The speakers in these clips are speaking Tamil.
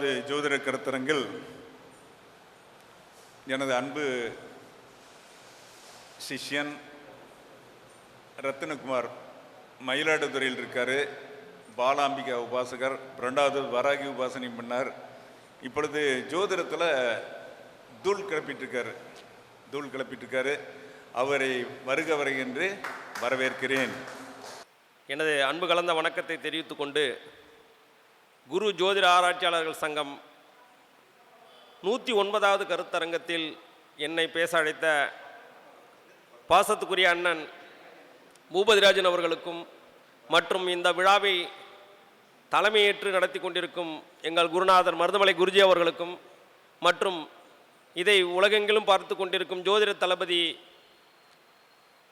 முதலாவது ஜோதிட கருத்தரங்கில் எனது அன்பு சிஷ்யன் ரத்தினகுமார் மயிலாடுதுறையில் இருக்கார். பாலாம்பிகா உபாசகர் ரெண்டாவது வராகி உபாசனை பண்ணார். இப்பொழுது ஜோதிடத்தில் தூள் கிளப்பிட்டிருக்காரு. தூள் கிளப்பிட்டு இருக்காரு அவரை வருக வருகின்று வரவேற்கிறேன். எனது அன்பு கலந்த வணக்கத்தை தெரிவித்துக்கொண்டு குரு ஜோதிட ஆராய்ச்சியாளர்கள் சங்கம் நூற்றி ஒன்பதாவது கருத்தரங்கத்தில் என்னை பேச அழைத்த பாசத்துக்குரிய அண்ணன் பூபதிராஜன் அவர்களுக்கும் மற்றும் இந்த விழாவை தலைமையேற்று நடத்தி கொண்டிருக்கும் எங்கள் குருநாதர் மருதமலை குருஜி அவர்களுக்கும் மற்றும் இதை உலகெங்கிலும் பார்த்து கொண்டிருக்கும் ஜோதிட தளபதி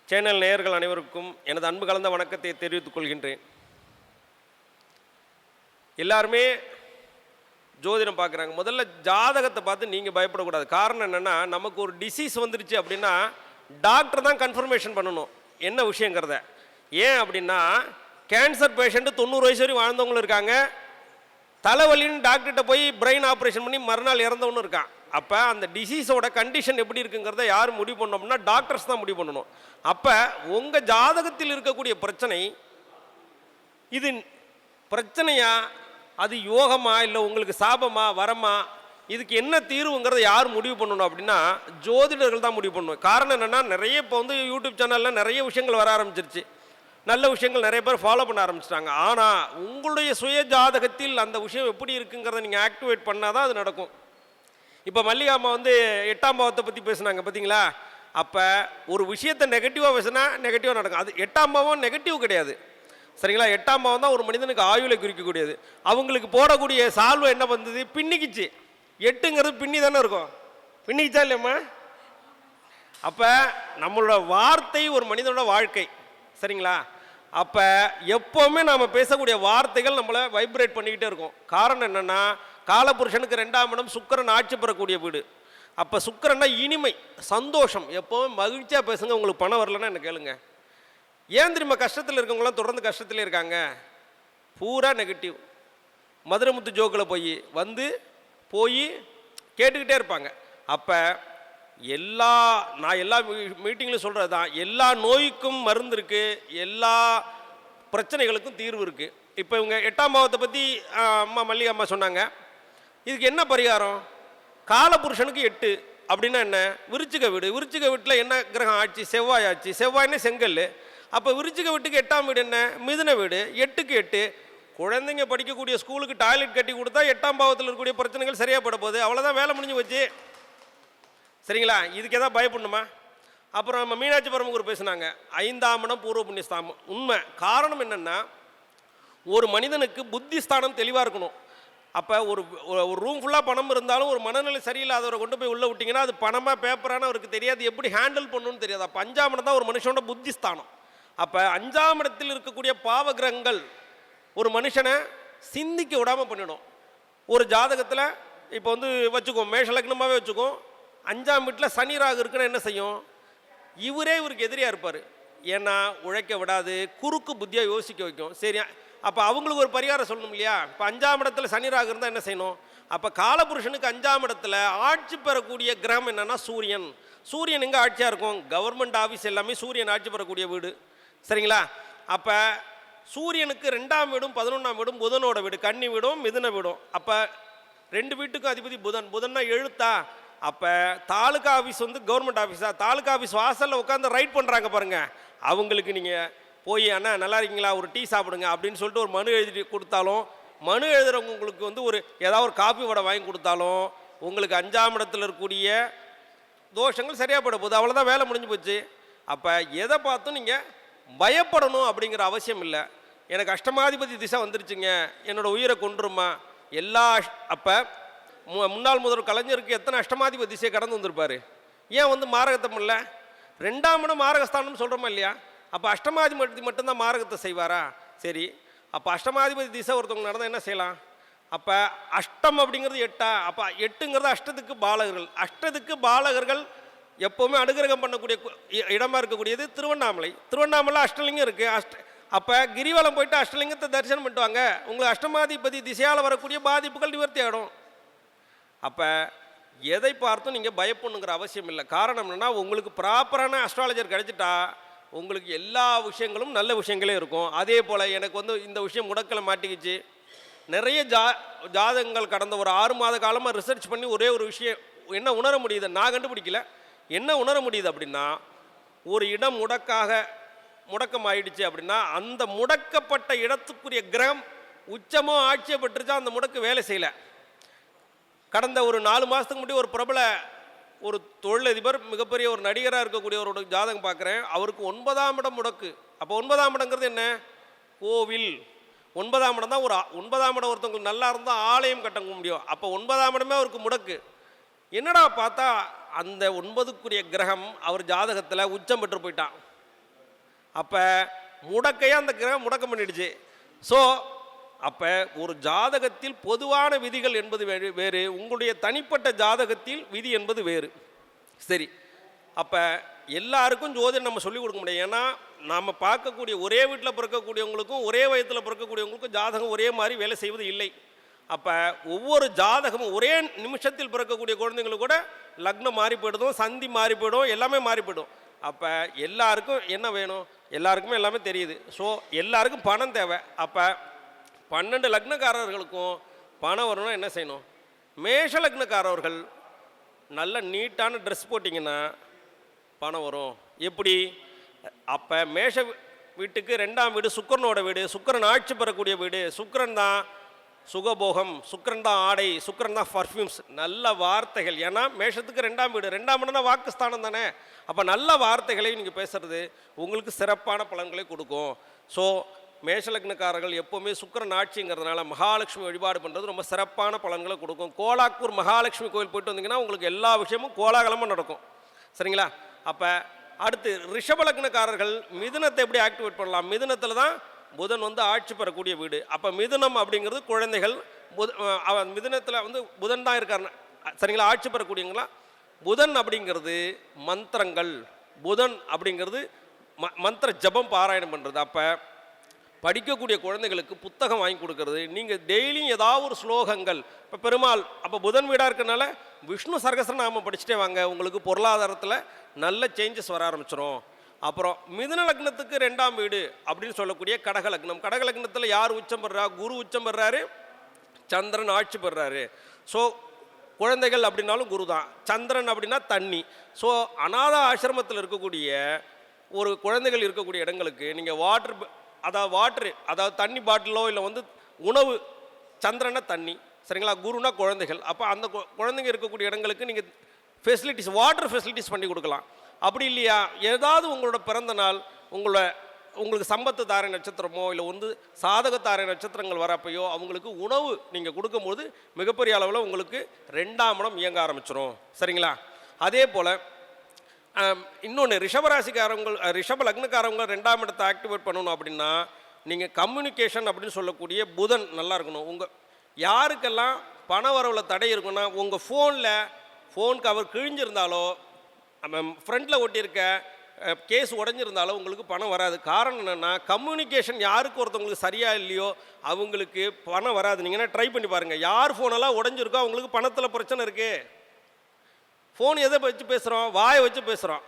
சேனல் நேயர்கள் அனைவருக்கும் எனது அன்பு கலந்த வணக்கத்தை தெரிவித்துக் கொள்கின்றேன். எல்லாருமே ஜோதிடம் பார்க்குறாங்க. முதல்ல ஜாதகத்தை பார்த்து நீங்கள் பயப்படக்கூடாது. காரணம் என்னென்னா நமக்கு ஒரு டிசீஸ் வந்துருச்சு அப்படின்னா டாக்டர் தான் கன்ஃபர்மேஷன் பண்ணணும். என்ன விஷயங்கிறத. ஏன் அப்படின்னா கேன்சர் பேஷண்ட்டு தொண்ணூறு வயசு வரையும் வாழ்ந்தவங்களும் இருக்காங்க. தலைவலின்னு டாக்டர்கிட்ட போய் பிரெயின் ஆப்ரேஷன் பண்ணி மறுநாள் இறந்தவனும் இருக்கான். அப்போ அந்த டிசீஸோட கண்டிஷன் எப்படி இருக்குங்கிறத யார் முடிவு பண்ணோம்னா அப்படின்னா டாக்டர்ஸ் தான் முடிவு பண்ணணும். அப்போ உங்கள் ஜாதகத்தில் இருக்கக்கூடிய பிரச்சனை இது பிரச்சனையாக அது யோகமா இல்லை உங்களுக்கு சாபமா வரமா? இதுக்கு என்ன தீர்வுங்கிறத யார் முடிவு பண்ணணும் அப்படின்னா ஜோதிடர்கள் தான் முடிவு பண்ணணும். காரணம் என்னென்னா நிறைய இப்போ வந்து யூடியூப் சேனலில் நிறைய விஷயங்கள் வர ஆரம்பிச்சிருச்சு. நல்ல விஷயங்கள் நிறைய பேர் ஃபாலோ பண்ண ஆரம்பிச்சிட்டாங்க. ஆனால் உங்களுடைய சுய ஜாதகத்தில் அந்த விஷயம் எப்படி இருக்குங்கிறத நீங்கள் ஆக்டிவேட் பண்ணால் தான் அது நடக்கும். இப்போ மல்லிகாம்மா வந்து எட்டாம் பாவத்தை பற்றி பேசுனாங்க பார்த்தீங்களா அப்போ ஒரு விஷயத்தை நெகட்டிவாக பேசுனா நெகட்டிவாக நடக்கும். அது எட்டாம் பாவம் நெகட்டிவ் கிடையாது. சரிங்களா? எட்டாம் பாவம் தான் ஒரு மனிதனுக்கு ஆயுளை குறிக்கக்கூடியது. அவங்களுக்கு போடக்கூடிய சால்வை என்ன பண்ணுது? பின்னிக்கிச்சு. எட்டுங்கிறது பின்னி தானே இருக்கும். பின்னிக்கிச்சா இல்லையம்மா? அப்போ நம்மளோட வார்த்தை ஒரு மனிதனோட வாழ்க்கை. சரிங்களா? அப்போ எப்போவுமே நாம் பேசக்கூடிய வார்த்தைகள் நம்மளை வைப்ரேட் பண்ணிக்கிட்டே இருக்கும். காரணம் என்னென்னா காலபுருஷனுக்கு ரெண்டாம் இடம் சுக்கரன் ஆட்சி பெறக்கூடிய வீடு. அப்போ சுக்கிரன்னா இனிமை சந்தோஷம். எப்போவும் மகிழ்ச்சியாக பேசுங்க உங்களுக்கு பணம் வரலன்னா என்ன கேளுங்க. ஏன் திரும்ப கஷ்டத்தில் இருக்கவங்களாம் தொடர்ந்து கஷ்டத்தில் இருக்காங்க? பூரா நெகட்டிவ் மதுரமுத்து ஜோக்கில் போய் வந்து போய் கேட்டுக்கிட்டே இருப்பாங்க. அப்போ எல்லா நான் எல்லா மீட்டிங்லையும் சொல்கிறது தான் எல்லா நோய்க்கும் மருந்து இருக்குது எல்லா பிரச்சனைகளுக்கும் தீர்வு இருக்குது இப்போ இவங்க எட்டாம் பாவத்தை பற்றி அம்மா மல்லிகா அம்மா சொன்னாங்க. இதுக்கு என்ன பரிகாரம்? காலபுருஷனுக்கு எட்டு. அப்படின்னா என்ன? விருச்சிக வீடு. விருச்சிக வீட்டில் என்ன கிரகம் ஆட்சி செவ்வாய் ஆட்சி செவ்வாய்னே செங்கல். அப்போ விருச்சிக வீட்டுக்கு எட்டாம் வீடு என்ன? மிதுன வீடு. எட்டுக்கு எட்டு. குழந்தைங்க படிக்கக்கூடிய ஸ்கூலுக்கு டாய்லெட் கட்டி கொடுத்தா எட்டாம் பாவத்தில் இருக்கக்கூடிய பிரச்சனைகள் சரியாக பட போகுது. அவ்வளோதான் வேலை முடிஞ்சு போச்சு. சரிங்களா? இதுக்கு எதாவது பயப்படணுமா? அப்புறம் நம்ம மீனாட்சி பரமகுரு பேசினாங்க. ஐந்தாம் இடம் பூர்வ புண்ணியஸ்தானம். உண்மை. காரணம் என்னென்னா ஒரு மனிதனுக்கு புத்திஸ்தானம் தெளிவாக இருக்கணும். அப்போ ஒரு ஒரு- ரூம் ஃபுல்லாக பணம் இருந்தாலும் ஒரு மனநிலை சரியில்லாதவரை கொண்டு போய் உள்ளே விட்டிங்கன்னா அது பணமாக பேப்பரான அவருக்கு தெரியாது. எப்படி ஹேண்டில் பண்ணணும்னு தெரியாது. அப்போ அஞ்சாம் இடம் தான் ஒரு மனுஷனோட புத்திஸ்தானம். அப்போ அஞ்சாம் இடத்தில் இருக்கக்கூடிய பாவகிரகங்கள் ஒரு மனுஷனை சிந்திக்க விடாமல் பண்ணிடும். ஒரு ஜாதகத்தில் இப்போ வந்து வச்சுக்கோம் மேஷலக்னமாகவே வச்சுக்கோம். அஞ்சாம் வீட்டில் சனி ராகு இருக்குன்னா என்ன செய்யும்? இவரே இவருக்கு எதிரியாக இருப்பார். ஏன்னா உழைக்க விடாது குறுக்கு புத்தியாக யோசிக்க வைக்கும். சரி அப்போ அவங்களுக்கு ஒரு பரிகாரம் சொல்லணும் இல்லையா? இப்போ அஞ்சாம் இடத்துல சனி ராகு இருந்தால் என்ன செய்யணும்? அப்போ காலபுருஷனுக்கு அஞ்சாம் இடத்துல ஆட்சி பெறக்கூடிய கிரகம் என்னென்னா சூரியன். சூரியன் எங்கே ஆட்சியாக இருக்கும்? கவர்மெண்ட் ஆஃபீஸ் எல்லாமே சூரியன் ஆட்சி பெறக்கூடிய வீடு. சரிங்களா? அப்போ சூரியனுக்கு ரெண்டாம் வீடும் பதினொன்றாம் வீடும் புதனோட வீடு. கன்னி வீடும் மிதுன வீடும். அப்போ ரெண்டு வீட்டுக்கும் அதிபதி புதன். புதன்னா எழுத்தா? அப்போ தாலுகா ஆஃபீஸ் வந்து கவர்மெண்ட் ஆஃபீஸா தாலுகா ஆஃபீஸ் வாசலில் உட்காந்து ரைட் பண்ணுறாங்க பாருங்கள் அவங்களுக்கு நீங்கள் போய் அண்ணா நல்லா இருக்கீங்களா ஒரு டீ சாப்பிடுங்க அப்படின்னு சொல்லிட்டு ஒரு மனு எழுதி கொடுத்தாலும் மனு எழுதுகிறவங்களுக்கு வந்து ஒரு ஏதாவது ஒரு காப்பி வடை வாங்கி கொடுத்தாலும் உங்களுக்கு அஞ்சாம் இடத்துல இருக்கக்கூடிய தோஷங்கள் சரியாக போட போகுது. அவ்வளோதான் வேலை முடிஞ்சு போச்சு. அப்போ எதை பார்த்தும் நீங்கள் பயப்படணும் அப்படிங்கிற அவசியம் இல்லை. எனக்கு அஷ்டமாதிபதி திசை வந்துருச்சுங்க. என்னோட உயிரை கொண்டுருமா எல்லா அப்போ முன்னாள் முதல்வர் கலைஞருக்கு எத்தனை அஷ்டமாதிபதி திசையை கடந்து வந்திருப்பார்? ஏன் வந்து மாரகத்தம் இல்லை ரெண்டாம் இடம் மாரகஸ்தானம்னு சொல்கிறோமா இல்லையா? அப்போ அஷ்டமாதிபதி மட்டும்தான் மாரகத்தை செய்வாரா? சரி. அப்போ அஷ்டமாதிபதி திசை ஒருத்தவங்க நடந்தால் என்ன செய்யலாம்? அப்போ அஷ்டம் அப்படிங்கிறது எட்டா? அப்போ எட்டுங்கிறது அஷ்டத்துக்கு பாலகர்கள். அஷ்டத்துக்கு பாலகர்கள் எப்போவுமே அனுகிரகம் பண்ணக்கூடிய இடமா இருக்கக்கூடியது திருவண்ணாமலை. திருவண்ணாமலை அஷ்டலிங்கம் இருக்குது அஷ்ட அப்போ கிரிவலம் போயிட்டு அஷ்டலிங்கத்தை தரிசனம் பண்ணிட்டுவாங்க. உங்களுக்கு அஷ்டமாதிபதி திசையால் வரக்கூடிய பாதிப்புகள் நிவர்த்தி ஆகிடும் அப்போ எதை பார்த்தும் நீங்கள் பயப்படணுங்கிற அவசியம் இல்லை. காரணம் என்னென்னா உங்களுக்கு ப்ராப்பரான அஸ்ட்ராலஜர் கிடைச்சிட்டா உங்களுக்கு எல்லா விஷயங்களும் நல்ல விஷயங்களே இருக்கும். அதே போல் எனக்கு வந்து இந்த விஷயம் முடக்கலை மாட்டிக்கிச்சு. நிறைய ஜா ஜாதகங்கள் கடந்த ஒரு ஆறு மாத காலமாக ரிசர்ச் பண்ணி ஒரே ஒரு விஷயம் என்ன உணர முடியுது? நான் கண்டுபிடிக்கல. என்ன உணர முடியுது அப்படின்னா ஒரு இடம் முடக்காக முடக்கம் ஆயிடுச்சு அப்படின்னா அந்த முடக்கப்பட்ட இடத்துக்குரிய கிரகம் உச்சமோ ஆட்சியப்பட்டுருச்சா அந்த முடக்கு வேலை செய்யலை. கடந்த ஒரு நாலு மாதத்துக்கு முன்னாடி ஒரு பிரபல ஒரு தொழிலதிபர் மிகப்பெரிய ஒரு நடிகராக இருக்கக்கூடியவரோட ஜாதகம் பார்க்குறேன். அவருக்கு ஒன்பதாம் இடம் முடக்கு. அப்போ ஒன்பதாம் இடங்கிறது என்ன? கோவில். ஒன்பதாம் இடம் தான் ஒரு ஒன்பதாம் இடம் ஒருத்தவங்களுக்கு நல்லா இருந்தால் ஆலயம் கட்ட முடியும். அப்போ ஒன்பதாம் இடமே அவருக்கு முடக்கு. என்னடா பார்த்தா அந்த ஒன்பதுக்குரிய கிரகம் அவர் ஜாதகத்தில் உச்சம் பெற்று போயிட்டான். அப்போ முடக்கையே அந்த கிரகம் முடக்கம் பண்ணிடுச்சு. ஸோ அப்போ ஒரு ஜாதகத்தில் பொதுவான விதிகள் என்பது வேறு வேறு உங்களுடைய தனிப்பட்ட ஜாதகத்தில் விதி என்பது வேறு. சரி அப்போ எல்லாருக்கும் ஜோதிடம் நம்ம சொல்லிக் கொடுக்க முடியும். ஏன்னா நாம் பார்க்கக்கூடிய ஒரே வீட்டில் பிறக்கக்கூடியவங்களுக்கும் ஒரே வயத்தில் பிறக்கக்கூடியவங்களுக்கும் ஜாதகம் ஒரே மாதிரி வேலை செய்வது இல்லை. அப்போ ஒவ்வொரு ஜாதகமும் ஒரே நிமிஷத்தில் பிறக்கக்கூடிய குழந்தைங்களுக்கு கூட லக்னம் மாறி போயிடும் சந்தி மாறி போயிடும் எல்லாமே மாறி போயிடும். அப்போ எல்லாருக்கும் என்ன வேணும்? எல்லாருக்குமே எல்லாமே தெரியுது. ஸோ எல்லாருக்கும் பணம் தேவை. அப்போ பன்னெண்டு லக்னக்காரர்களுக்கும் பணம் வரணும்னா என்ன செய்யணும்? மேஷ லக்னக்காரர்கள் நல்ல நீட்டான ட்ரெஸ் போட்டிங்கன்னா பணம் வரும். எப்படி? அப்போ மேஷ வீட்டுக்கு ரெண்டாம் வீடு சுக்கரனோட வீடு சுக்கரன் ஆட்சி பெறக்கூடிய வீடு சுக்கரன் தான் சுகபோகம் சுக்கரன் தான் ஆடை சுக்கரன் தான் பர்ஃப்யூம்ஸ் நல்ல வார்த்தைகள். ஏன்னா மேஷத்துக்கு ரெண்டாம் வீடு ரெண்டாம் வீடுனா வாக்குஸ்தானம் தானே. அப்போ நல்ல வார்த்தைகளை நீங்கள் பேசுறது உங்களுக்கு சிறப்பான பலன்களை கொடுக்கும். ஸோ மேஷலக்னக்காரர்கள் எப்போவுமே சுக்கரன் ஆட்சிங்கிறதுனால மகாலட்சுமி வழிபாடு பண்ணுறது ரொம்ப சிறப்பான பலன்களை கொடுக்கும். கோலாக்கூர் மகாலட்சுமி கோயில் போயிட்டு வந்தீங்கன்னா உங்களுக்கு எல்லா விஷயமும் கோலாகலமாக நடக்கும். சரிங்களா? அப்போ அடுத்து ரிஷபலக்னக்காரர்கள் மிதுனத்தை எப்படி ஆக்டிவேட் பண்ணலாம்? மிதுனத்தில் தான் புதன் வந்து ஆட்சி பெறக்கூடிய வீடு. அப்போ மிதுனம் அப்படிங்கிறது குழந்தைகள் புத அவன் மிதுனத்தில் வந்து புதன் தான் இருக்கார். சரிங்களா? ஆட்சி பெறக்கூடியங்களா புதன் அப்படிங்கிறது மந்திரங்கள். புதன் அப்படிங்கிறது ம மந்திர ஜபம் பாராயணம் பண்ணுறது அப்போ படிக்கக்கூடிய குழந்தைகளுக்கு புத்தகம் வாங்கி கொடுக்கறது. நீங்கள் டெய்லியும் ஏதாவது ஒரு ஸ்லோகங்கள். இப்போ பெருமாள் அப்போ புதன் வீடாக இருக்கனால விஷ்ணு சரகசரநாமம் படிச்சுட்டே வாங்க. உங்களுக்கு பொருளாதாரத்தில் நல்ல சேஞ்சஸ் வர ஆரம்பிச்சிடும் அப்புறம் மிதுன லக்னத்துக்கு ரெண்டாம் வீடு அப்படின்னு சொல்லக்கூடிய கடக லக்னம். கடக லக்னத்தில் யார் உச்சம் பெறா? குரு உச்சம் பெறாரு. சந்திரன் ஆட்சி பெறாரு. ஸோ குழந்தைகள் அப்படின்னாலும் குரு தான். சந்திரன் அப்படின்னா தண்ணி. ஸோ அநாத ஆசிரமத்தில் இருக்கக்கூடிய ஒரு குழந்தைகள் இருக்கக்கூடிய இடங்களுக்கு நீங்கள் வாட்டர் அதாவது வாட்ரு அதாவது தண்ணி பாட்டிலோ இல்லை வந்து உணவு சந்திரனை தண்ணி சரிங்களா? குருனா குழந்தைகள். அப்போ அந்த குழந்தைங்க இருக்கக்கூடிய இடங்களுக்கு நீங்கள் ஃபெசிலிட்டிஸ் வாட்டர் ஃபெசிலிட்டிஸ் பண்ணி கொடுக்கலாம். அப்படி இல்லையா? ஏதாவது உங்களோட பிறந்த நாள் உங்களோட உங்களுக்கு சம்பத்து தாரை நட்சத்திரமோ இல்லை வந்து சாதக தாரை நட்சத்திரங்கள் வரப்பையோ அவங்களுக்கு உணவு நீங்கள் கொடுக்கும்போது மிகப்பெரிய அளவில் உங்களுக்கு ரெண்டாம் இடம் இயங்க ஆரம்பிச்சிடும் சரிங்களா? அதே போல் இன்னொன்று ரிஷபராசிக்காரவங்க ரிஷப லக்னக்காரவங்க ரெண்டாம் இடத்தை ஆக்டிவேட் பண்ணணும் அப்படின்னா நீங்கள் கம்யூனிகேஷன் அப்படின்னு சொல்லக்கூடிய புதன் நல்லா இருக்கணும். உங்கள் யாருக்கெல்லாம் பண வரவில் தடை இருக்குன்னா உங்கள் ஃபோனில் ஃபோன் கவர் கிழிஞ்சிருந்தாலோ ஃப்ரண்ட்டில் ஒட்டியிருக்க கேஸ் உடஞ்சிருந்தாலும் உங்களுக்கு பணம் வராது. காரணம் என்னென்னா கம்யூனிகேஷன் யாருக்கு ஒருத்தவங்களுக்கு சரியாக இல்லையோ அவங்களுக்கு பணம் வராது. நீங்கள் ட்ரை பண்ணி பாருங்கள் யார் ஃபோனெல்லாம் உடஞ்சிருக்கோ அவங்களுக்கு பணத்தில் பிரச்சனை இருக்குது ஃபோன் எதை வச்சு பேசுகிறோம் வாயை வச்சு பேசுகிறோம்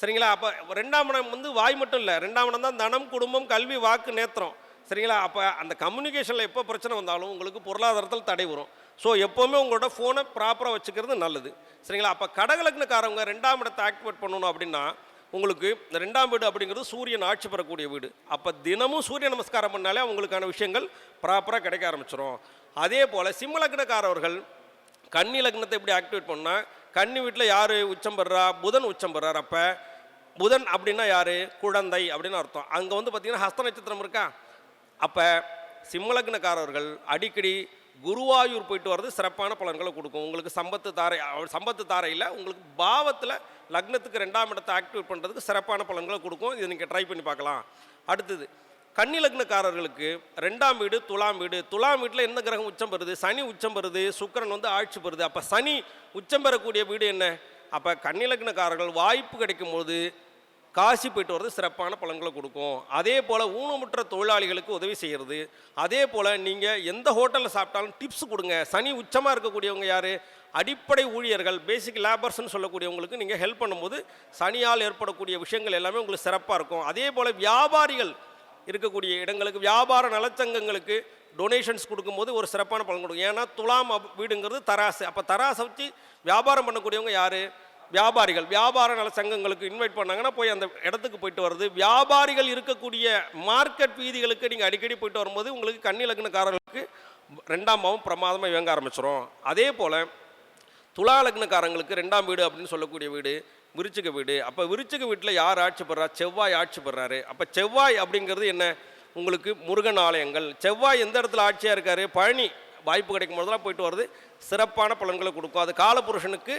சரிங்களா? அப்போ ரெண்டாம் இடம் வந்து வாய் மட்டும் இல்லை. ரெண்டாம் இடம் தான் தனம் குடும்பம் கல்வி வாக்கு நேத்திரம். சரிங்களா? அப்போ அந்த கம்யூனிகேஷனில் எப்போ பிரச்சனை வந்தாலும் உங்களுக்கு பொருளாதாரத்தில் தடை வரும். ஸோ எப்போவுமே உங்களோட ஃபோனை ப்ராப்பராக வச்சுக்கிறது நல்லது. சரிங்களா? அப்போ கடகலக்னக்காரவங்க ரெண்டாம் இடத்தை ஆக்டிவேட் பண்ணணும் அப்படின்னா உங்களுக்கு இந்த ரெண்டாம் வீடு அப்படிங்கிறது சூரியன் ஆட்சி பெறக்கூடிய வீடு. அப்போ தினமும் சூரிய நமஸ்காரம் பண்ணாலே அவங்களுக்கான விஷயங்கள் ப்ராப்பராக கிடைக்க ஆரம்பிச்சிடும் அதே போல் சிம்மலக்னக்காரவர்கள் கன்னி லக்னத்தை எப்படி ஆக்டிவேட் பண்ணால் கன்னி வீட்டில் யார் உச்சம் பெறா? புதன் உச்சம் பெறார் அப்போ. புதன் அப்படின்னா யார்? குழந்தை அப்படின்னு அர்த்தம். அங்கே வந்து பார்த்தீங்கன்னா ஹஸ்த நட்சத்திரம் இருக்கா? அப்போ சிம்மலக்னக்காரர்கள் அடிக்கடி குருவாயூர் போயிட்டு வர்றது சிறப்பான பலன்களை கொடுக்கும். உங்களுக்கு சம்பத்து தாரை சம்பத்து தாரையில் உங்களுக்கு பாவத்தில் லக்னத்துக்கு ரெண்டாம் இடத்தை ஆக்டிவேட் பண்ணுறதுக்கு சிறப்பான பலன்களை கொடுக்கும். இது நீங்கள் ட்ரை பண்ணி பார்க்கலாம். அடுத்தது கன்னி லக்னக்காரர்களுக்கு ரெண்டாம் வீடு துலாம் வீடு. துலாம் வீட்டில் எந்த கிரகம் உச்சம் பெறுது? சனி உச்சம் பெறுது. சுக்கிரன் வந்து ஆட்சி பெறுது. அப்போ சனி உச்சம் பெறக்கூடிய வீடு என்ன? அப்போ கன்னி லக்னக்காரர்கள் வாய்ப்பு கிடைக்கும் போது காசி போயிட்டு வர்றது சிறப்பான பலன்களை கொடுக்கும். அதே போல் ஊனமுற்ற தொழிலாளிகளுக்கு உதவி செய்கிறது அதே போல் நீங்கள் எந்த ஹோட்டலில் சாப்பிட்டாலும் டிப்ஸ் கொடுங்க. சனி உச்சமாக இருக்கக்கூடியவங்க யார்? அடிப்படை ஊழியர்கள் பேசிக் லேபர்ஸ்னு சொல்லக்கூடியவங்களுக்கு நீங்கள் ஹெல்ப் பண்ணும்போது சனியால் ஏற்படக்கூடிய விஷயங்கள் எல்லாமே உங்களுக்கு சிறப்பாக இருக்கும். அதே போல் வியாபாரிகள் இருக்கக்கூடிய இடங்களுக்கு வியாபார நலச்சங்கங்களுக்கு டொனேஷன்ஸ் கொடுக்கும்போது ஒரு சிறப்பான பலன் கொடுக்கும். ஏன்னா துலாம் வீடுங்கிறது தராசு. அப்போ தராசை வச்சு வியாபாரம் பண்ணக்கூடியவங்க யார்? வியாபாரிகள். வியாபார நல சங்கங்களுக்கு இன்வைட் பண்ணாங்கன்னா போய் அந்த இடத்துக்கு போயிட்டு வருது வியாபாரிகள் இருக்கக்கூடிய மார்க்கெட் வீதிகளுக்கு நீங்கள் அடிக்கடி போயிட்டு வரும்போது உங்களுக்கு கண்ணிலக்னக்காரர்களுக்கு ரெண்டாம் பாவம் பிரமாதமாக இயங்க ஆரம்பிச்சிரும். அதே போல் துலா லக்னக்காரங்களுக்கு ரெண்டாம் வீடு அப்படின்னு சொல்லக்கூடிய வீடு விருச்சிக வீடு. அப்போ விருச்சிக வீட்டில் யார் ஆட்சி பெறா செவ்வாய் ஆட்சி பெறாரு அப்போ செவ்வாய் அப்படிங்கிறது என்ன? உங்களுக்கு முருகன் ஆலயங்கள். செவ்வாய் எந்த இடத்துல ஆட்சியாக இருக்காரு? பழனி வாய்ப்பு கிடைக்கும் போதெல்லாம் போயிட்டு வருது சிறப்பான பலன்களை கொடுக்கும். அது காலபுருஷனுக்கு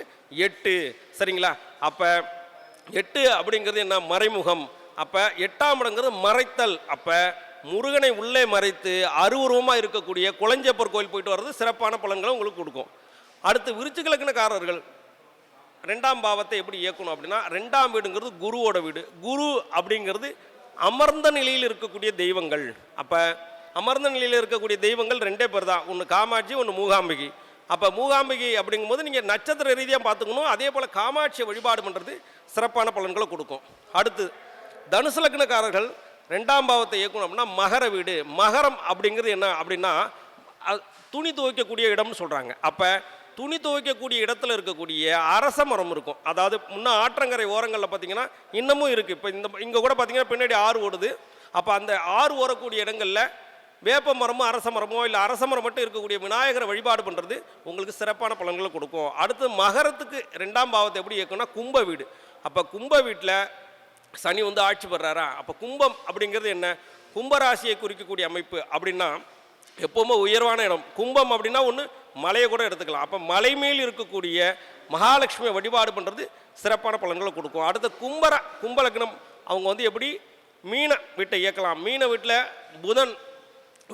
எட்டு. சரிங்களா? அப்போ எட்டு அப்படிங்கிறது என்ன? மறைமுகம். அப்போ எட்டாம் இடங்கிறது மறைத்தல். அப்போ முருகனை உள்ளே மறைத்து அருவுருவமாக இருக்கக்கூடிய குளஞ்சப்பர் கோயில் போயிட்டு வர்றது சிறப்பான பலன்களை உங்களுக்கு கொடுக்கும். அடுத்து விருச்சிகலக்கணக்காரர்கள் ரெண்டாம் பாவத்தை எப்படி இயக்கணும் அப்படின்னா ரெண்டாம் வீடுங்கிறது குருவோட வீடு. குரு அப்படிங்கிறது அமர்ந்த நிலையில் இருக்கக்கூடிய தெய்வங்கள். அப்போ அமர்ந்த நிலையில் இருக்கக்கூடிய தெய்வங்கள் ரெண்டே பேர் தான். ஒன்று காமாட்சி ஒன்று மூகாம்பிகை. அப்போ மூகாம்பிகை அப்படிங்கும்போது நீங்கள் நட்சத்திர ரீதியாக பார்த்துக்கணும். அதே போல் காமாட்சியை வழிபாடு பண்ணுறது சிறப்பான பலன்களை கொடுக்கும். அடுத்து தனுசு லக்னக்காரர்கள் ரெண்டாம் பாவத்தை இயக்கணும் அப்படின்னா மகர வீடு. மகரம் அப்படிங்கிறது என்ன அப்படின்னா துணி துவைக்கக்கூடிய இடம்னு சொல்கிறாங்க அப்போ துணி துவைக்கக்கூடிய இடத்துல இருக்கக்கூடிய அரச மரம் இருக்கும். அதாவது முன்னே ஆற்றங்கரை ஓரங்களில் பார்த்தீங்கன்னா இன்னமும் இருக்குது இப்போ இந்த இங்கே கூட பார்த்தீங்கன்னா பின்னாடி ஆறு ஓடுது. அப்போ அந்த ஆறு ஓடக்கூடிய இடங்களில் வேப்ப மரமோ அரச மரமோ இல்லை அரச மரம் மட்டும் இருக்கக்கூடிய விநாயகரை வழிபாடு பண்ணுறது உங்களுக்கு சிறப்பான பலன்களை கொடுக்கும். அடுத்து மகரத்துக்கு ரெண்டாம் பாவத்தை எப்படி இயக்கும்னா கும்ப வீடு. அப்போ கும்ப வீட்டில் சனி வந்து ஆட்சி பெறாரா? அப்போ கும்பம் அப்படிங்கிறது என்ன? கும்பராசியை குறிக்கக்கூடிய அமைப்பு அப்படின்னா எப்போவுமே உயர்வான இடம். கும்பம் அப்படின்னா ஒன்று மலையை கூட எடுத்துக்கலாம். அப்போ மலை மேல் இருக்கக்கூடிய மகாலட்சுமியை வழிபாடு பண்ணுறது சிறப்பான பலன்களை கொடுக்கும். அடுத்த கும்பர கும்பலக்னம். அவங்க வந்து எப்படி? மீன வீட்டை இயக்கலாம். மீன வீட்டில் புதன்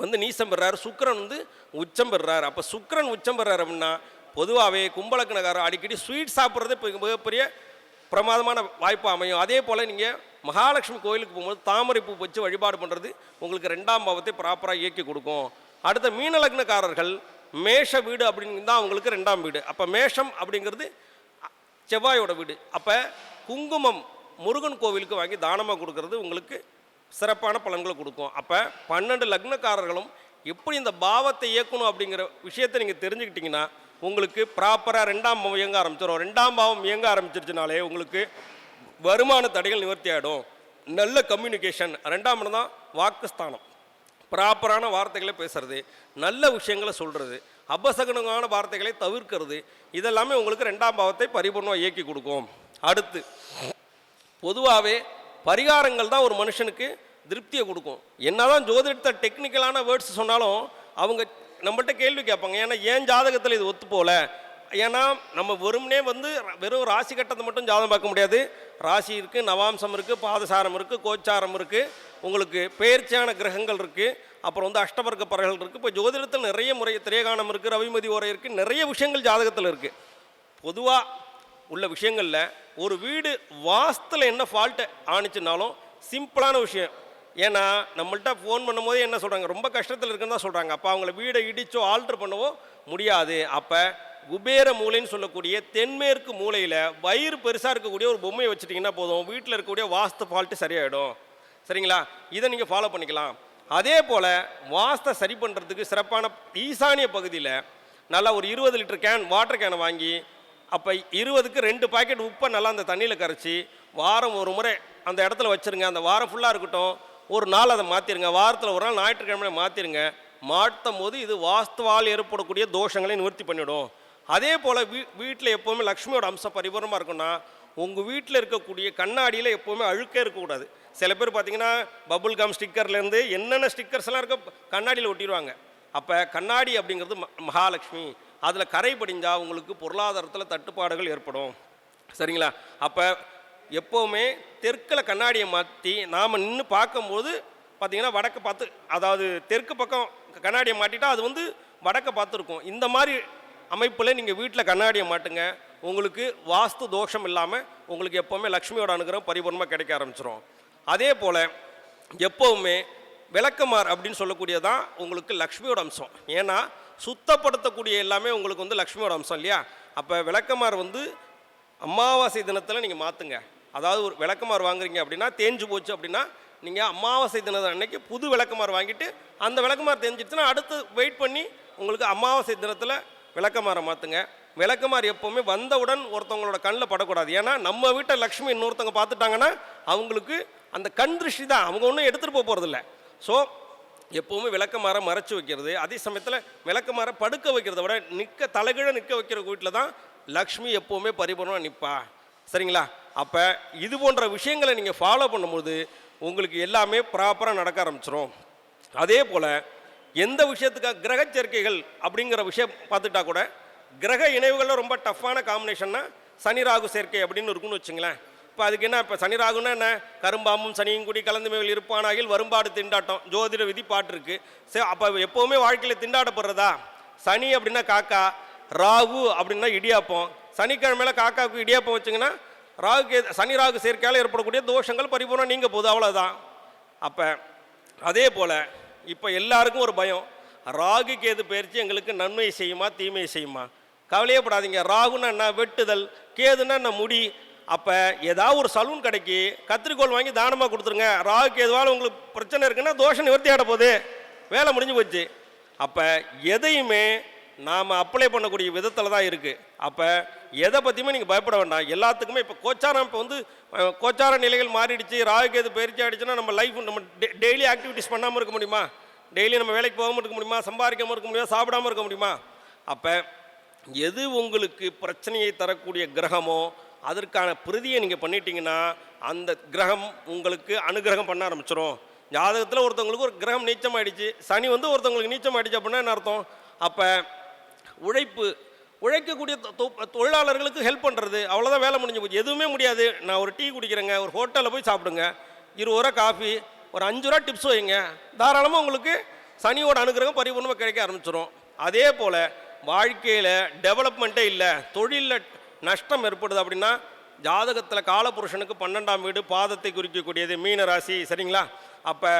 வந்து நீசம் பெறாரு. சுக்கரன் வந்து உச்சம் பெறாரு. அப்போ சுக்கரன் உச்சம் பெறாரு அப்படின்னா பொதுவாகவே கும்பலக்கணக்காரர் அடிக்கடி ஸ்வீட் சாப்பிட்றது இப்போ மிகப்பெரிய பிரமாதமான வாய்ப்பு அமையும். அதே போல் நீங்கள் மகாலட்சுமி கோயிலுக்கு போகும்போது தாமரை பூ வச்சு வழிபாடு பண்ணுறது உங்களுக்கு ரெண்டாம் பாவத்தை ப்ராப்பராக இயக்கி கொடுக்கும். அடுத்த மீன லக்னக்காரர்கள் மேஷ வீடு அப்படின்னு தான் அவங்களுக்கு ரெண்டாம் வீடு. அப்போ மேஷம் அப்படிங்கிறது செவ்வாயோட வீடு. அப்போ குங்குமம் முருகன் கோவிலுக்கு வாங்கி தானமாக கொடுக்கறது உங்களுக்கு சிறப்பான பலன்களை கொடுக்கும். அப்போ பன்னெண்டு லக்னக்காரர்களும் எப்படி இந்த பாவத்தை இயக்கணும் அப்படிங்கிற விஷயத்தை நீங்கள் தெரிஞ்சுக்கிட்டிங்கன்னா உங்களுக்கு ப்ராப்பராக ரெண்டாம் பாவம் இயங்க ஆரம்பிச்சிடும் ரெண்டாம் பாவம் இயங்க ஆரம்பிச்சிருச்சுனாலே உங்களுக்கு வருமான தடைகள் நிவர்த்தி ஆகிடும் நல்ல கம்யூனிகேஷன் ரெண்டாம் இடம் தான் வாக்குஸ்தானம். ப்ராப்பரான வார்த்தைகளை பேசுறது நல்ல விஷயங்களை சொல்கிறது அபசகனமான வார்த்தைகளை தவிர்க்கிறது இதெல்லாமே உங்களுக்கு ரெண்டாம் பாவத்தை பரிபூர்ணமாக இயக்கி கொடுக்கும். அடுத்து பொதுவாகவே பரிகாரங்கள் தான் ஒரு மனுஷனுக்கு திருப்தியை கொடுக்கும். என்னதான் ஜோதிடத்தை டெக்னிக்கலான வேர்ட்ஸ் சொன்னாலும் அவங்க நம்மகிட்ட கேள்வி கேட்பாங்க. ஏன்னா ஏன் ஜாதகத்தில் இது ஒத்து போல? ஏன்னா நம்ம வெறுமனே வந்து வெறும் ராசி கட்டத்தை மட்டும் ஜாதகம் பார்க்க முடியாது. ராசி இருக்குது நவாம்சம் இருக்குது பாதசாரம் இருக்குது கோச்சாரம் இருக்குது உங்களுக்கு பெயர்ச்சியான கிரகங்கள் இருக்குது அப்புறம் வந்து அஷ்டவர்க்க பறவைகள் இருக்குது இப்போ ஜோதிடத்தில் நிறைய முறை திரேகானம் இருக்குது ரவிமதி உரை இருக்குது நிறைய விஷயங்கள் ஜாதகத்தில் இருக்குது பொதுவாக உள்ள விஷயங்களில் ஒரு வீடு வாஸ்தில் என்ன ஃபால்ட்டு ஆணிச்சுனாலும் சிம்பிளான விஷயம். ஏன்னா நம்மள்கிட்ட ஃபோன் பண்ணும்போது என்ன சொல்கிறாங்க ரொம்ப கஷ்டத்தில் இருக்குன்னு தான் சொல்கிறாங்க அப்போ அவங்கள வீடை இடிச்சோ ஆல்ட்ரு பண்ணவோ முடியாது. அப்போ குபேர மூலைன்னு சொல்லக்கூடிய தென்மேற்கு மூலையில் வயிறு பெருசாக இருக்கக்கூடிய ஒரு பொம்மையை வச்சுட்டிங்கன்னா போதும். வீட்டில் இருக்கக்கூடிய வாஸ்து ஃபால்ட்டு சரியாயிடும். சரிங்களா? இதை நீங்கள் ஃபாலோ பண்ணிக்கலாம். அதே போல் வாஸ்தை சரி பண்ணுறதுக்கு சிறப்பான ஈசானிய பகுதியில் நல்லா ஒரு இருபது லிட்டர் கேன் வாட்டர் கேனை வாங்கி அப்போ இருபதுக்கு ரெண்டு பாக்கெட் உப்பை நல்லா அந்த தண்ணியில் கரைச்சி வாரம் ஒரு முறை அந்த இடத்துல வச்சுருங்க. அந்த வாரம் ஃபுல்லாக இருக்கட்டும். ஒரு நாள் அதை மாற்றிருங்க வாரத்தில் ஒரு நாள் ஞாயிற்றுக்கிழமை மாற்றிருங்க மாற்றும் போது இது வாஸ்துவால் ஏற்படக்கூடிய தோஷங்களை நிவர்த்தி பண்ணிவிடும் அதே போல் வீ வீட்டில் எப்போவுமே லக்ஷ்மியோட அம்சம் பரிபூர்ணமாக இருக்குன்னா உங்கள் வீட்டில் இருக்கக்கூடிய கண்ணாடியில் எப்போவுமே அழுக்கே இருக்கக்கூடாது. சில பேர் பார்த்தீங்கன்னா பபுள் கம் ஸ்டிக்கர்லேருந்து என்னென்ன ஸ்டிக்கர்ஸ் எல்லாம் இருக்க கண்ணாடியில் ஒட்டிடுவாங்க அப்போ கண்ணாடி அப்படிங்கிறது ம- மகாலட்சுமி. அதில் கரை படிஞ்சால் உங்களுக்கு பொருளாதாரத்தில் தட்டுப்பாடுகள் ஏற்படும். சரிங்களா? அப்போ எப்போவுமே தெற்கில் கண்ணாடியை மாற்றி நாம் நின்று பார்க்கும்போது பார்த்தீங்கன்னா வடக்கு பார்த்து அதாவது தெற்கு பக்கம் கண்ணாடியை மாட்டிட்டால் அது வந்து வடக்க பார்த்துருக்கும். இந்த மாதிரி அமைப்பில் நீங்கள் வீட்டில் கண்ணாடியை மாட்டுங்க. உங்களுக்கு வாஸ்து தோஷம் இல்லாமல் உங்களுக்கு எப்போவுமே லக்ஷ்மியோட அனுகிரகம் பரிபூர்ணமாக கிடைக்க ஆரம்பிச்சிடும் அதே போல் எப்போவுமே விளக்கமார் அப்படின்னு சொல்லக்கூடியதான் உங்களுக்கு லக்ஷ்மியோட அம்சம். ஏன்னா சுத்தப்படுத்தக்கூடிய எல்லாமே உங்களுக்கு வந்து லக்ஷ்மியோட அம்சம் இல்லையா? அப்போ விளக்கமார் வந்து அமாவாசை தினத்தில் நீங்கள் மாற்றுங்க அதாவது ஒரு விளக்கமார் வாங்குறீங்க அப்படின்னா தேஞ்சு போச்சு அப்படின்னா நீங்கள் அமாவாசை தினத்து அன்னைக்கு புது விளக்கமார் வாங்கிட்டு அந்த விளக்கமார் தேஞ்சிடுச்சுன்னா அடுத்து வெயிட் பண்ணி உங்களுக்கு அமாவாசை தினத்தில் விளக்கமாரை மாற்றுங்க விளக்குமாறு எப்போவுமே வந்தவுடன் ஒருத்தவங்களோட கண்ணில் படக்கூடாது. ஏன்னா நம்ம வீட்டை லக்ஷ்மி இன்னொருத்தவங்க பார்த்துட்டாங்கன்னா அவங்களுக்கு அந்த கண் திருஷ்டி தான். அவங்க ஒன்றும் எடுத்துகிட்டு போக போகிறதில்ல ஸோ எப்போவுமே விளக்கமாற மறைச்சு வைக்கிறது அதே சமயத்தில் விளக்கமாற படுக்க வைக்கிறத விட நிற்க தலைகீழ நிற்க வைக்கிற வீட்டில் தான் லக்ஷ்மி எப்போவுமே பரிபூர்ணமாக நிற்பா சரிங்களா? அப்போ இது போன்ற விஷயங்களை நீங்கள் ஃபாலோ பண்ணும்போது உங்களுக்கு எல்லாமே ப்ராப்பராக நடக்க ஆரம்பிச்சிடும் அதே போல் எந்த விஷயத்துக்காக கிரக சேர்க்கைகள் அப்படிங்கிற விஷயம் பார்த்துட்டா கூட கிரக இணைவுகளில் ரொம்ப டஃப்பான காம்பினேஷன்னா சனி ராகு சேர்க்கை அப்படின்னு இருக்குன்னு வச்சுங்களேன். இப்போ அதுக்கு என்ன இப்போ சனி ராகுன்னா என்ன? கரும்பாமும் சனியும் கூடி கலந்து மேல் இருப்பானாகில் வரும்பாடு திண்டாட்டம் ஜோதிட விதி பாட்டு இருக்குது சரி அப்போ எப்போவுமே வாழ்க்கையில் திண்டாடப்படுறதா? சனி அப்படின்னா காக்கா ராகு அப்படின்னா இடியாப்பம். சனிக்கிழமையில காக்காவுக்கு இடியாப்பம் வச்சிங்கன்னா ராகு சனி ராகு சேர்க்கையால் ஏற்படக்கூடிய தோஷங்கள் பரிபூர்ணம் நீங்கள் போதும் அவ்வளோதான் அப்போ அதே போல் இப்போ எல்லாருக்கும் ஒரு பயம். ராகு கேது பயிற்சி எங்களுக்கு நன்மை செய்யுமா தீமை செய்யுமா? கவலையே படாதீங்க. ராகுன்னா என்ன? வெட்டுதல். கேதுன்னா என்ன? முடி. அப்போ ஏதாவது ஒரு சலூன் கடைக்கு கத்திரிக்கோல் வாங்கி தானமாக கொடுத்துருங்க. ராகு கேதுவால் உங்களுக்கு பிரச்சனை இருக்குன்னா தோஷம் நிவர்த்தி ஆட போகுது. வேலை முடிஞ்சு போச்சு. அப்போ எதையுமே நாம் அப்ளை பண்ணக்கூடிய விதத்தில் தான் இருக்குது அப்போ எதை பற்றியுமே நீங்கள் பயப்பட வேண்டாம். எல்லாத்துக்குமே இப்போ கோச்சாரம் இப்போ வந்து கோச்சார நிலைகள் மாறிடுச்சு. ராகுகேது பயிற்சி ஆகிடுச்சுன்னா நம்ம லைஃப் நம்ம டெய்லி ஆக்டிவிட்டிஸ் பண்ணாமல் இருக்க முடியுமா? டெய்லி நம்ம வேலைக்கு போகாமல் இருக்க முடியுமா? சம்பாதிக்காமல் இருக்க முடியுமா? சாப்பிடாம இருக்க முடியுமா? அப்போ எது உங்களுக்கு பிரச்சனையை தரக்கூடிய கிரகமோ அதற்கான பிரதியை நீங்கள் பண்ணிட்டீங்கன்னா அந்த கிரகம் உங்களுக்கு அனுகிரகம் பண்ண ஆரம்பிச்சிடும் ஜாதகத்தில் ஒருத்தவங்களுக்கு ஒரு கிரகம் நீச்சம் ஆயிடுச்சு சனி வந்து ஒருத்தவங்களுக்கு நீச்சம் ஆயிடுச்சு அப்படின்னா என்ன அர்த்தம்? அப்போ உழைப்பு உழைக்கக்கூடிய தொ- தொழிலாளர்களுக்கு ஹெல்ப் பண்ணுறது அவ்வளோதான் வேலை முடிஞ்சு போச்சு. எதுவுமே முடியாது. நான் ஒரு டீ குடிக்கிறேங்க ஒரு ஹோட்டலில் போய் சாப்பிடுங்க. இருபது ரூபா காஃபி ஒரு அஞ்சு ரூபா டிப்ஸ் வைங்க. தாராளமாக உங்களுக்கு சனியோட அனுகிரகம் பரிபூர்ணமாக கிடைக்க ஆரம்பிச்சிடும் அதே போல் வாழ்க்கையில் டெவலப்மெண்ட்டே இல்லை தொழிலில் நஷ்டம் ஏற்படுது அப்படின்னா ஜாதகத்தில் காலபுருஷனுக்கு பன்னெண்டாம் வீடு பாதத்தை குறிக்கக்கூடியது மீன ராசி சரிங்களா? அப்போ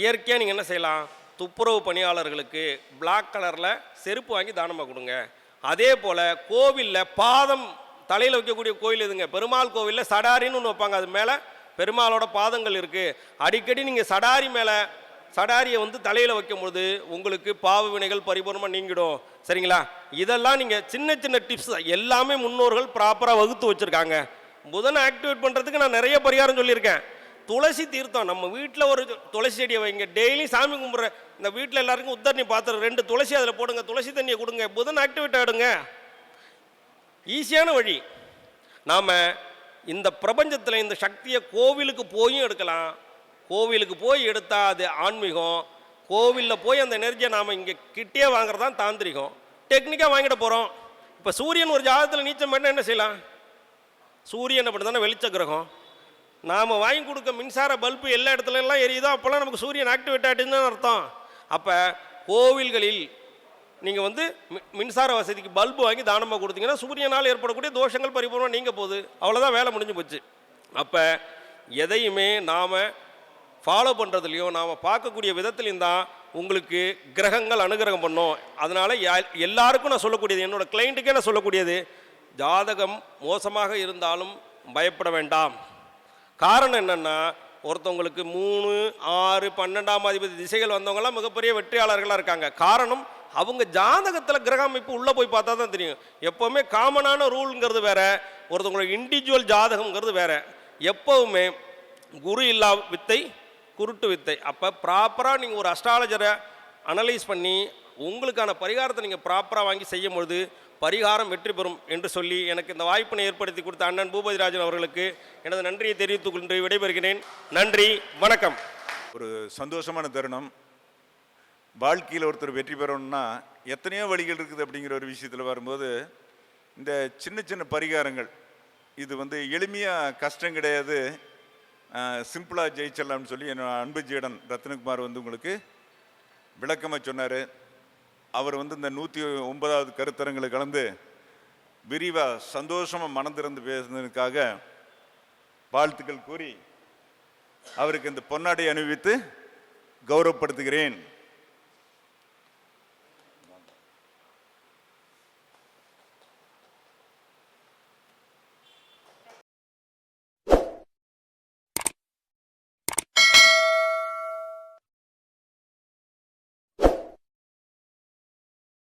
இயற்கையாக நீங்கள் என்ன செய்யலாம்? துப்புரவு பணியாளர்களுக்கு பிளாக் கலரில் செருப்பு வாங்கி தானமாக கொடுங்க. அதே போல் கோவிலில் பாதம் தலையில் வைக்கக்கூடிய கோயில் இதுங்க பெருமாள் கோவிலில் சடாரின்னு ஒன்று வைப்பாங்க. அது மேலே பெருமாளோட பாதங்கள் இருக்குது அடிக்கடி நீங்கள் சடாரி மேலே சடாரியை வந்து தலையில் வைக்கும்பொழுது உங்களுக்கு பாவ வினைகள் பரிபூர்ணமாக நீங்கிடும். சரிங்களா? இதெல்லாம் நீங்கள் சின்ன சின்ன டிப்ஸ் எல்லாமே முன்னோர்கள் ப்ராப்பராக வகுத்து வச்சுருக்காங்க. புதனை ஆக்டிவேட் பண்ணுறதுக்கு நான் நிறைய பரிகாரம் சொல்லியிருக்கேன். துளசி தீர்த்தம் நம்ம வீட்டில் ஒரு துளசி செடியை வைங்க. டெய்லியும் சாமி கும்பிட்ற இந்த வீட்டில் எல்லாருக்கும் உத்தரணி பாத்திரம் ரெண்டு துளசி அதில் போடுங்க. துளசி தண்ணியை கொடுங்க. புதன் ஆக்டிவேட் ஆகிடுங்க ஈஸியான வழி. நாம் இந்த பிரபஞ்சத்தில் இந்த சக்தியை கோவிலுக்கு போயும் எடுக்கலாம். கோவிலுக்கு போய் எடுத்தால் அது ஆன்மீகம். கோவிலில் போய் அந்த எனர்ஜியை நாம் இங்கே கிட்டே வாங்குறது தான் தாந்திரிகம். டெக்னிக்காக வாங்கிட போகிறோம் இப்போ சூரியன் ஒரு ஜாதத்தில் நீச்சம் பண்ண என்ன செய்யலாம்? சூரியன் அப்படி தானே வெளிச்ச கிரகம். நாம் வாங்கி கொடுக்க மின்சார பல்பு எல்லா இடத்துலலாம் எரியுதோ அப்போல்லாம் நமக்கு சூரியன் ஆக்டிவேட் ஆகிட்டுன்னு அர்த்தம். அப்போ கோவில்களில் நீங்கள் வந்து மின்சார வசதிக்கு பல்பு வாங்கி தானமாக கொடுத்தீங்கன்னா சூரியனால் ஏற்படக்கூடிய தோஷங்கள் பரிபூர்ணம் நீங்கள் போகுது. அவ்வளோதான் வேலை முடிஞ்சு போச்சு. அப்போ எதையுமே நாம் ஃபாலோ பண்ணுறதுலையும் நாம் பார்க்கக்கூடிய விதத்துலையும் தான் உங்களுக்கு கிரகங்கள் அனுகிரகம் பண்ணும். அதனால் எல்லாருக்கும் நான் சொல்லக்கூடியது என்னோடய கிளைண்ட்டுக்கே நான் சொல்லக்கூடியது ஜாதகம் மோசமாக இருந்தாலும் பயப்பட வேண்டாம். காரணம் என்னென்னா ஒருத்தவங்களுக்கு மூணு ஆறு பன்னெண்டாம் அதிபதி திசைகள் வந்தவங்களாம் மிகப்பெரிய வெற்றியாளர்களாக இருக்காங்க. காரணம் அவங்க ஜாதகத்தில் கிரக அமைப்பு உள்ளே போய் பார்த்தா தான் தெரியும். எப்போவுமே காமனான ரூல்ங்கிறது வேற ஒருத்தவங்களோட இண்டிவிஜுவல் ஜாதகங்கிறது வேற. எப்போவுமே குரு இல்லா வித்தை குருட்டு வித்தை. அப்போ ப்ராப்பராக நீங்கள் ஒரு அஸ்ட்ராலஜரை அனலைஸ் பண்ணி உங்களுக்கான பரிகாரத்தை நீங்கள் ப்ராப்பராக வாங்கி செய்யும் பொழுது பரிகாரம் வெற்றி பெறும் என்று சொல்லி எனக்கு இந்த வாய்ப்பினை ஏற்படுத்தி கொடுத்த அண்ணன் பூபதிராஜன் அவர்களுக்கு எனது நன்றியை தெரிவித்துக் கொண்டு விடைபெறுகிறேன். நன்றி வணக்கம். ஒரு சந்தோஷமான தருணம். வாழ்க்கையில் ஒருத்தர் வெற்றி பெறணும்னா எத்தனையோ வழிகள் இருக்குது அப்படிங்கிற ஒரு விஷயத்தில் வரும்போது இந்த சின்ன சின்ன பரிகாரங்கள் இது வந்து எளிமையாக கஷ்டம் கிடையாது. சிம்பிளாக ஜெயிச்சிடலாம்னு சொல்லி என்னோட அன்பு ஜீடன் ரத்னகுமார் வந்து உங்களுக்கு விளக்கமாக சொன்னார். அவர் வந்து இந்த நூற்றி ஒன்பதாவது கருத்தரங்களை கலந்து விரிவாக சந்தோஷமாக மனந்திறந்து பேசுனதுக்காக வாழ்த்துக்கள் கூறி அவருக்கு இந்த பொன்னாடை அணிவித்து கௌரவப்படுத்துகிறேன்.